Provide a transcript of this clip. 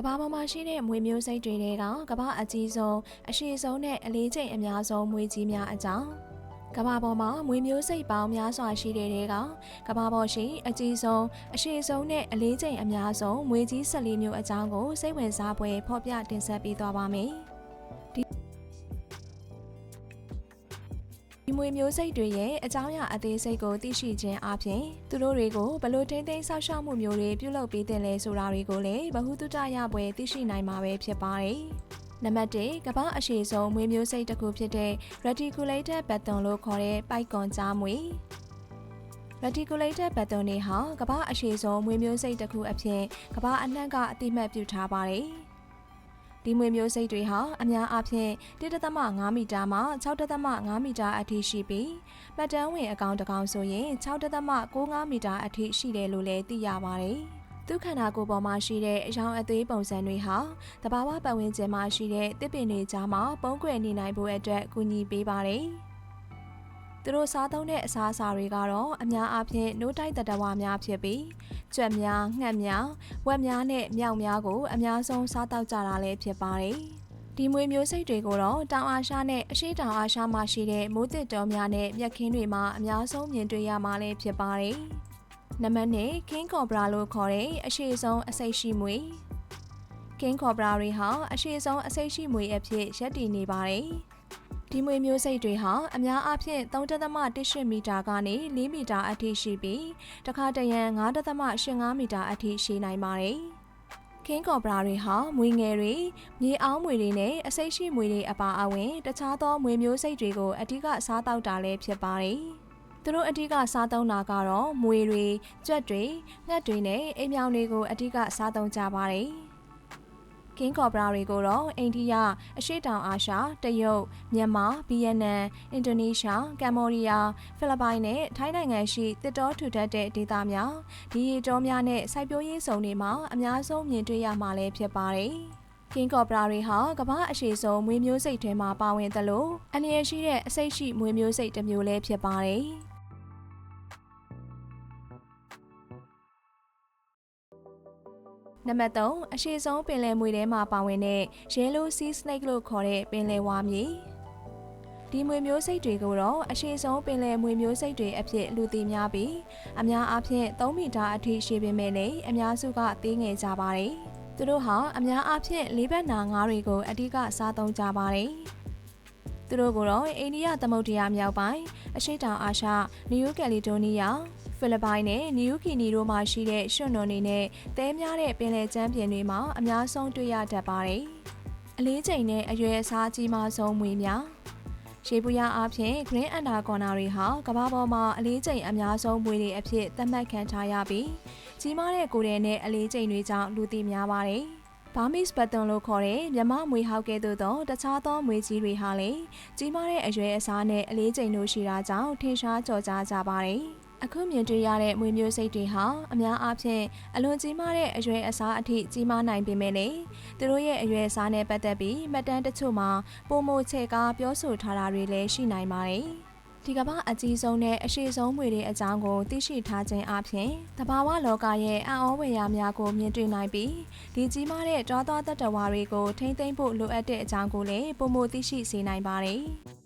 ကဘာပေါ်မှာရှိတဲ့မွေမျိုးစိတ်တွေထဲကကဘာအကြီးဆုံးအရှိဆုံးနဲ့အလေးချိန်အများဆုံးမွေကြီးများအကြောင်းကဘာပေါ်မှာမွေမျိုးစိတ်ပေါင်းများစွာရှိတဲ့တဲကကဘာပေါ်ရှိအကြီးဆုံးအရှိဆုံးနဲ့အလေးချိန်အများဆုံးမွေကြီး14မျိုးအကြောင်းကိုစိတ်ဝင်စားဖွယ်ဖော်ပြတင်ဆက်ပေးသွားပါမယ် မွေမျိုးစိတ်တွေရဲ့အကြောင်းအရာအသေးစိတ်ကိုသိရှိခြင်းအပြင်သူတို့တွေကိုဘလို့ထိမ့်သိမ်းဆောက်ရှောက်မှုမျိုးတွေပြုလုပ်ပေးတဲ့လဲဆိုတာတွေကိုလည်းဗဟုသုတရပွဲသိရှိနိုင်မှာပဲဖြစ်ပါတယ်။နံပါတ်1ကမ္ဘာအရှိဆုံးမွေမျိုးစိတ်တစ်ခုဖြစ်တဲ့ reticulated button လို့ခေါ်တဲ့ပိုက်ကွန်ကြားမွေ reticulated button တွေဟာကမ္ဘာအရှိဆုံးမွေမျိုးစိတ်တစ်ခုအဖြစ်ကမ္ဘာအနှံ့ကအတိမတ်ပြုထားပါတယ်။ ဒီမွေမျိုးစိတ်တွေဟာအများအားဖြင့်1.5မီတာမှ6.5မီတာအထိရှိပြီးမှတ်တမ်းဝင်အကောင်တစ်ကောင်ဆိုရင်6.65မီတာအထိရှိတယ်လို့လည်းသိရပါတယ်။သူခန္ဓာကိုယ်ပေါ်မှာရှိတဲ့အယောင်အသွေးပုံစံတွေဟာတဘာဝပတ်ဝန်းကျင်မှာရှိတဲ့တစ်ပင်တွေကြားမှာပုံကွယ်နေနိုင်ဖို့အတွက်ကူညီပေးပါတယ်။ သူတို့စားသုံးတဲ့အစားအစာတွေကတော့အများအားဖြင့်နိုးတိုက်တတဝါများဖြစ်ပြီးကြွက်များ၊ငှက်များ၊ဝက်များနဲ့မြောက်များကိုအများဆုံးစားတောက်ကြတာလည်းဖြစ်ပါတယ်။ဒီမွေမျိုးစိတ်တွေကိုတော့တောင်အာရှနဲ့အရှေ့တောင်အာရှမှာရှိတဲ့မိုးသစ်တောများနဲ့မြက်ခင်းတွေမှာအများဆုံးမြင်တွေ့ရမှာလည်းဖြစ်ပါတယ်။နံပါတ်1 King Cobra လို့ခေါ်တဲ့အရှိဆုံးအစိတ်ရှိမွေ King Cobra တွေဟာအရှိဆုံးအစိတ်ရှိမွေအဖြစ်ရပ်တည်နေပါတယ်။ ဒီမွေမျိုးစိတ်တွေဟာအများအားဖြင့်3.18မီတာကနေ4မီတာအထိရှိပြီးတခါတရံ9.85မီတာအထိရှိနိုင်ပါတယ်။ကင်းကော်ပရာတွေဟာမွေငယ်တွေမြေအောင်းမွေတွေနဲ့အစိတ်ရှိမွေတွေအပါအဝင်တခြားသောမွေမျိုးစိတ်တွေကိုအဓိကစားတောက်တာလည်းဖြစ်ပါတယ်။သူတို့အဓိကစားသုံးတာကတော့မွေတွေ၊ကြွက်တွေ၊ငှက်တွေနဲ့အိမ်မြောင်တွေကိုအဓိကစားသုံးကြပါတယ်။ ကင်းကော်ပရာတွေကိုတော့အိန္ဒိယအရှေ့တောင်အာရှတရုတ်မြန်မာဗီယက်နမ်အင်ဒိုနီးရှားကမ္ဘောဒီးယားဖိလစ်ပိုင်နဲ့ထိုင်းနိုင်ငံရှိတစ်တောထူထပ်တဲ့ဒေသများဒီရီတောများနဲ့စိုက်ပျိုးရေးစုံတွေမှာအများဆုံးမြင်တွေ့ရမှာလည်းဖြစ်ပါတယ်ကင်းကော်ပရာတွေဟာကမ္ဘာအရှိဆုံးမွေမျိုးစိတ်ထဲမှာပါဝင်သလိုအနေရရှိတဲ့အစိတ်ရှိမွေမျိုးစိတ်တစ်မျိုးလည်းဖြစ်ပါတယ်။ နံပါတ်3အရှိဆုံးပင်လယ်မွေထဲမှာပါဝင်တဲ့ Yellow Sea Snake လို့ခေါ်တဲ့ပင်လယ်ဝါမြည်ဒီမွေမျိုးစိတ်တွေကိုတော့အရှိဆုံးပင်လယ်မွေမျိုးစိတ်တွေအဖြစ်လူသိများပြီးအများအားဖြင့်3မီတာအထိရှိပေမဲ့လည်းအများစုကသေးငယ်ကြပါတယ်။သူတို့ဟာအများအားဖြင့်လေးဘက်နာငါးတွေကိုအဓိကစားသုံးကြပါတယ်။သူတို့ကိုတော့အိန္ဒိယသမုဒ္ဒရာမြောက်ပိုင်းအရှိတောင်အာရှနယူးကယ်လီဒိုနီးယား ဖိလစ်ပိုင်နဲ့နယူးဂီနီတို့မှာရှိတဲ့ရွှွန်နွန်တွေနဲ့သဲများတဲ့ပင်လယ်ကျမ်းပြင်တွေမှာအများဆုံးတွေ့ရတတ်ပါတယ်။အလေးချိန်နဲ့အရွယ်အစားကြီးမားဆုံးမွေများရှေးပူရအားဖြင့် Green Anaconda တွေဟာကမ္ဘာပေါ်မှာအလေးချိန်အများဆုံးမွေတွေအဖြစ်သတ်မှတ်ခံထားရပြီးကြီးမားတဲ့ကိုယ်ထဲနဲ့အလေးချိန်တွေကြောင့်လူသိများပါတယ်။ Burmese button လို့ခေါ်တဲ့မြမမွေဟောက်ကဲ့သို့သောတခြားသောမွေကြီးတွေဟာလည်းကြီးမားတဲ့အရွယ်အစားနဲ့အလေးချိန်တို့ရှိတာကြောင့်ထင်ရှားကျော်ကြားကြပါတယ်။ အခုမြင်တွေ့ရတဲ့မွေမျိုးစိတ်တွေဟာအများအားဖြင့်အလွန်ကြီးမားတဲ့အရွယ်အစားအထိကြီးမားနိုင်ပေမဲ့လည်းသူတို့ရဲ့အရွယ်အစားနဲ့ပတ်သက်ပြီးမှတ်တမ်းတချို့မှာပုံမိုချေကားပြောဆိုထားတာတွေလည်းရှိနိုင်ပါတယ်။ဒီကမ္ဘာအကြီးဆုံးနဲ့အရှိဆုံးမွေတွေအကြောင်းကိုသိရှိထားခြင်းအပြင်တဘာဝလောကရဲ့အံ့ဩဖွယ်ရာများကိုမြင်တွေ့နိုင်ပြီးဒီကြီးမားတဲ့တောသားတတ္တဝါတွေကိုထိမ့်သိမ့်ဖို့လိုအပ်တဲ့အကြောင်းကိုလည်းပုံမသိရှိစေနိုင်ပါတယ်။